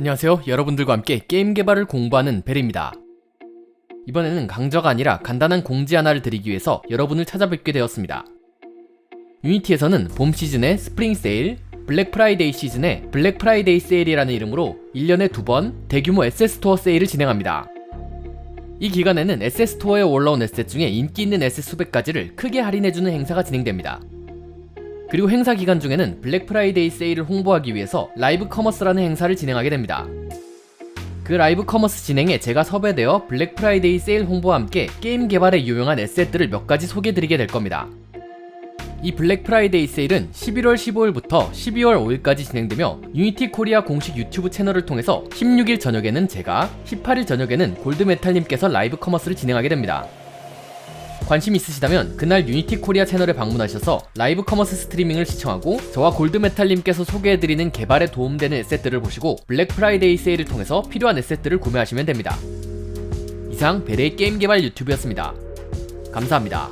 안녕하세요. 여러분들과 함께 게임 개발을 공부하는 벨입니다. 이번에는 강좌가 아니라 간단한 공지 하나를 드리기 위해서 여러분을 찾아뵙게 되었습니다. 유니티에서는 봄 시즌의 스프링 세일, 블랙 프라이데이 시즌의 블랙 프라이데이 세일이라는 이름으로 1년에 두 번 대규모 에셋 스토어 세일을 진행합니다. 이 기간에는 에셋 스토어에 올라온 에셋 중에 인기 있는 에셋 수백 가지를 크게 할인해주는 행사가 진행됩니다. 그리고 행사 기간 중에는 블랙 프라이데이 세일을 홍보하기 위해서 라이브 커머스라는 행사를 진행하게 됩니다. 그 라이브 커머스 진행에 제가 섭외되어 블랙 프라이데이 세일 홍보와 함께 게임 개발에 유용한 에셋들을 몇 가지 소개드리게 될 겁니다. 이 블랙 프라이데이 세일은 11월 15일부터 12월 5일까지 진행되며 유니티 코리아 공식 유튜브 채널을 통해서 16일 저녁에는 제가, 18일 저녁에는 골드메탈님께서 라이브 커머스를 진행하게 됩니다. 관심 있으시다면 그날 유니티 코리아 채널에 방문하셔서 라이브 커머스 스트리밍을 시청하고 저와 골드메탈님께서 소개해드리는 개발에 도움되는 에셋들을 보시고 블랙 프라이데이 세일을 통해서 필요한 에셋들을 구매하시면 됩니다. 이상 베레의 게임 개발 유튜브였습니다. 감사합니다.